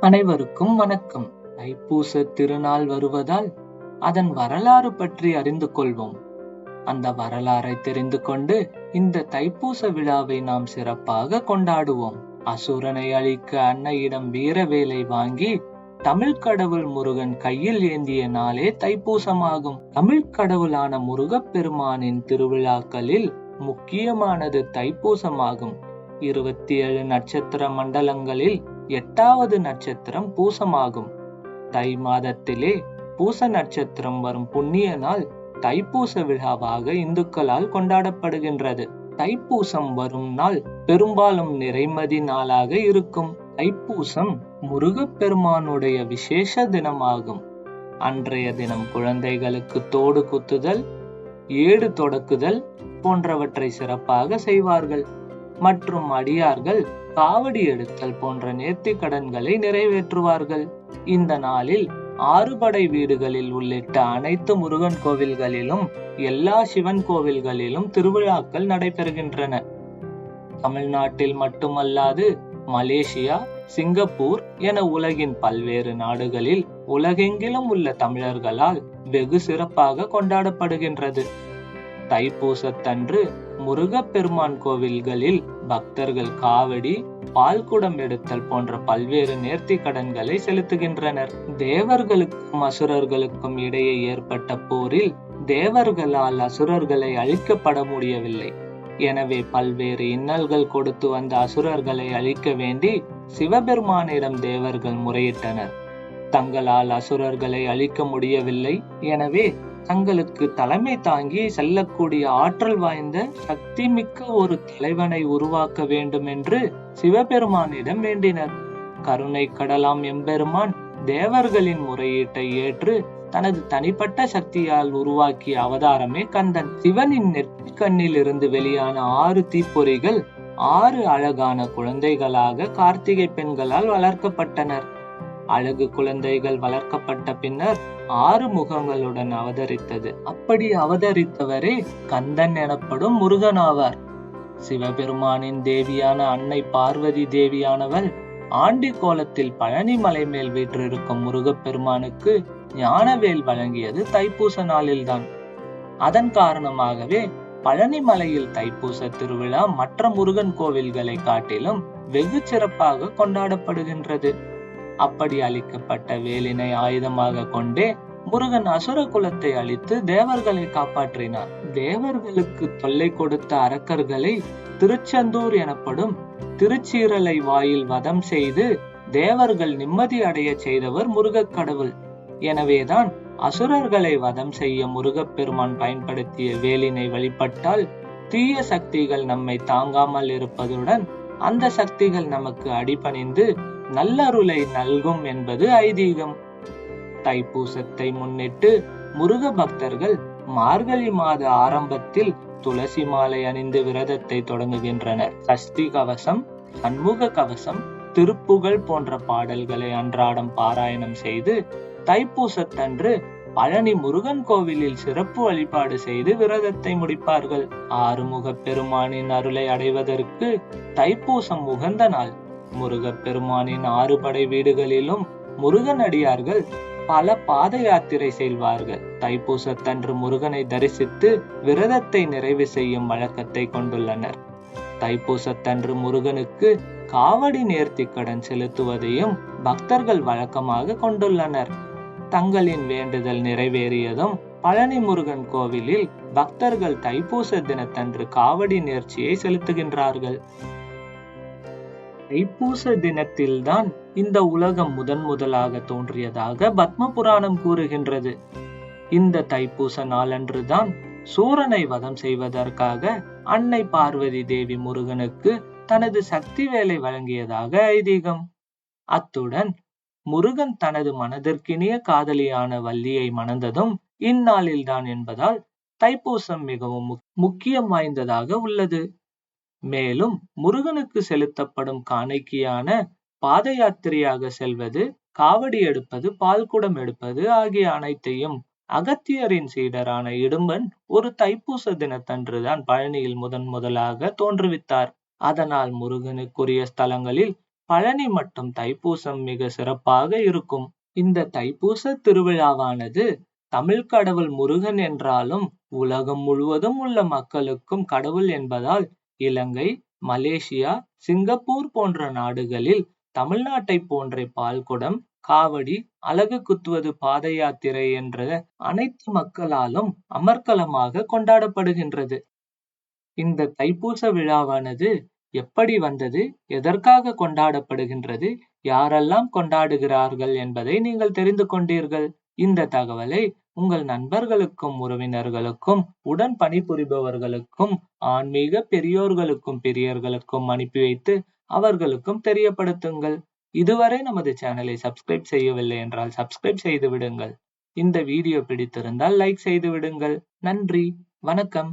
அனைவருக்கும் வணக்கம். தைப்பூச திருநாள் வருவதால் அதன் வரலாறு பற்றி அறிந்து கொள்வோம். அந்த வரலாறை தெரிந்து கொண்டு இந்த தைப்பூச விழாவை நாம் சிறப்பாக கொண்டாடுவோம். அசுரனை அழிக்க அன்னையிடம் வீரவேலை வாங்கி தமிழ் கடவுள் முருகன் கையில் ஏந்திய நாளே தைப்பூசமாகும். தமிழ் கடவுளான முருகப்பெருமானின் திருவிழாக்களில் முக்கியமானது தைப்பூசமாகும். இருபத்தி ஏழு நட்சத்திர மண்டலங்களில் எட்டாவது நட்சத்திரம் பூசமாகும். தை மாதத்திலே பூச நட்சத்திரம் வரும் புண்ணிய நாள் தைப்பூச விழாவாக இந்துக்களால் கொண்டாடப்படுகின்றது. தைப்பூசம் வரும் நாள் பெரும்பாலும் நிறைமதி நாளாக இருக்கும். தைப்பூசம் முருகப்பெருமானுடைய விசேஷ தினமாகும். அன்றைய தினம் குழந்தைகளுக்கு தோடு குத்துதல் ஏடு தொடக்குதல் போன்றவற்றை சிறப்பாக செய்வார்கள். மற்றும் அடியார்கள் காவடி எடுத்தல் போன்ற நேர்த்தி கடன்களை நிறைவேற்றுவார்கள். இந்த நாளில் ஆறுபடை வீடுகளில் உள்ளிட்ட அனைத்து முருகன் கோவில்களிலும் எல்லா சிவன் கோவில்களிலும் திருவிழாக்கள் நடைபெறுகின்றன. தமிழ்நாட்டில் மட்டுமல்லாது மலேசியா சிங்கப்பூர் என உலகின் பல்வேறு நாடுகளில் உலகெங்கிலும் உள்ள தமிழர்களால் வெகு சிறப்பாக கொண்டாடப்படுகின்றது. தைப்பூசத்தன்று முருகப்பெருமான் கோவில்களில் பக்தர்கள் காவடி பால்குடம் எடுத்தல் போன்ற பல்வேறு நேர்த்தி கடன்களை செலுத்துகின்றனர். தேவர்களுக்கும் அசுரர்களுக்கும் இடையே ஏற்பட்ட போரில் தேவர்களால் அசுரர்களை அழிக்கப்பட முடியவில்லை. எனவே பல்வேறு இன்னல்கள் கொடுத்து வந்த அசுரர்களை அழிக்க வேண்டி சிவபெருமானிடம் தேவர்கள் முறையிட்டனர். தங்களால் அசுரர்களை அழிக்க முடியவில்லை. எனவே தங்களுக்கு தலைமை தாங்கி செல்லக்கூடிய ஆற்றல் வாய்ந்த சக்தி மிக்க ஒரு தலைவனை உருவாக்க வேண்டும் என்று சிவபெருமானிடம் வேண்டினர். கருணை கடலாம் எம்பெருமான் தேவர்களின் முறையீட்டை ஏற்று தனது தனிப்பட்ட சக்தியால் உருவாக்கிய அவதாரமே கந்தன். சிவனின் நெற்கண்ணில் இருந்து வெளியான ஆறு தீப்பொறிகள் ஆறு அழகான குழந்தைகளாக கார்த்திகை பெண்களால் வளர்க்கப்பட்டனர். அழகு குழந்தைகள் வளர்க்கப்பட்ட பின்னர் ஆறு முகங்களுடன் அவதரித்தது. அப்படி அவதரித்தவரே கந்தன் எனப்படும் முருகன் ஆவார். சிவபெருமானின் தேவியான அன்னை பார்வதி தேவியானவள் ஆண்டி கோலத்தில் பழனி மலை மேல் வீற்றிருக்கும் முருகப்பெருமானுக்கு ஞானவேல் வழங்கியது தைப்பூச நாளில்தான். அதன் காரணமாகவே பழனி மலையில் தைப்பூச திருவிழா மற்ற முருகன் கோவில்களை காட்டிலும் வெகு சிறப்பாக கொண்டாடப்படுகின்றது. அப்படி அளிக்கப்பட்ட வேலினை ஆயுதமாக கொண்டே முருகன் அசுர குலத்தை அழித்து தேவர்களை காப்பாற்றினார். தேவர்களுக்கு தொல்லை கொடுத்த அரக்கர்களை திருச்செந்தூர் எனப்படும் திருச்சீரலை வாயில் வதம் செய்து தேவர்கள் நிம்மதி அடைய செய்தவர் முருகக் கடவுள். எனவேதான் அசுரர்களை வதம் செய்ய முருகப்பெருமான் பயன்படுத்திய வேலினை வழிபட்டால் தீய சக்திகள் நம்மை தாங்காமல் இருப்பதுடன் அந்த சக்திகள் நமக்கு அடிபணிந்து நல்லருளை நல்கும் என்பது ஐதீகம். தைப்பூசத்தை முன்னிட்டு முருக பக்தர்கள் மார்கழி மாத ஆரம்பத்தில் துளசி மாலை அணிந்து விரதத்தை தொடங்குகின்றனர். சஷ்டி கவசம் சண்முக கவசம் திருப்புகழ் போன்ற பாடல்களை அன்றாடம் பாராயணம் செய்து தைப்பூசத்தன்று பழனி முருகன் கோவிலில் சிறப்பு வழிபாடு செய்து விரதத்தை முடிப்பார்கள். ஆறுமுக பெருமானின் அருளை அடைவதற்கு தைப்பூசம் உகந்த நாள். முருகப் பெருமானின் ஆறுபடை வீடுகளிலும் முருகன் அடியார்கள் பல பாத யாத்திரை செல்வார்கள் தைப்பூசத்தன்று முருகனை தரிசித்து விரதத்தை நிறைவு செய்யும் வழக்கத்தை கொண்டுள்ளனர். தைப்பூசத்தன்று முருகனுக்கு காவடி நேர்த்தி கடன் செலுத்துவதையும் பக்தர்கள் வழக்கமாக கொண்டுள்ளனர். தங்களின் வேண்டுதல் நிறைவேறியதும் பழனி முருகன் கோவிலில் பக்தர்கள் தைப்பூச தினத்தன்று காவடி நேர்ச்சியை செலுத்துகின்றார்கள். தைப்பூச தினத்தில்தான் இந்த உலகம் முதன் முதலாக தோன்றியதாக பத்ம புராணம் கூறுகின்றது. இந்த தைப்பூச நாளன்றுதான் சூரனை வதம் செய்வதற்காக அன்னை பார்வதி தேவி முருகனுக்கு தனது சக்தி வேலை வழங்கியதாக ஐதீகம். அத்துடன் முருகன் தனது மனதிற்கினிய காதலியான வள்ளியை மணந்ததும் இந்நாளில்தான் என்பதால் தைப்பூசம் மிகவும் முக்கியம் வாய்ந்ததாக உள்ளது. மேலும் முருகனுக்கு செலுத்தப்படும் காணிக்கையான பாத யாத்திரையாக செல்வது காவடி எடுப்பது பால்குடம் எடுப்பது ஆகிய அனைத்தையும் அகத்தியரின் சீடரான இடும்பன் ஒரு தைப்பூச தினத்தன்றுதான் பழனியில் முதன் முதலாக தோன்றுவித்தார். அதனால் முருகனுக்குரிய ஸ்தலங்களில் பழனி மற்றும் தைப்பூசம் மிக சிறப்பாக இருக்கும். இந்த தைப்பூச திருவிழாவானது தமிழ் கடவுள் முருகன் என்றாலும் உலகம் முழுவதும் உள்ள மக்களுக்கும் கடவுள் என்பதால் இலங்கை மலேசியா சிங்கப்பூர் போன்ற நாடுகளில் தமிழ்நாட்டை போன்ற பால்குடம் காவடி அலகு குத்துவது பாத யாத்திரை என்ற அனைத்து மக்களாலும் அமர்க்கலமாக கொண்டாடப்படுகின்றது. இந்த தைப்பூச விழாவானது எப்படி வந்தது எதற்காக கொண்டாடப்படுகின்றது யாரெல்லாம் கொண்டாடுகிறார்கள் என்பதை நீங்கள் தெரிந்து கொண்டீர்கள். இந்த தகவலை உங்கள் நண்பர்களுக்கும் உறவினர்களுக்கும் உடன் பணிபுரிபவர்களுக்கும் ஆன்மீக பெரியோர்களுக்கும் பெரியர்களுக்கும் அனுப்பி வைத்து அவர்களுக்கும் தெரியப்படுத்துங்கள். இதுவரை நமது சேனலை சப்ஸ்கிரைப் செய்யவில்லை என்றால் சப்ஸ்கிரைப் செய்து விடுங்கள் இந்த வீடியோ பிடித்திருந்தால் லைக் செய்து விடுங்கள் நன்றி. வணக்கம்.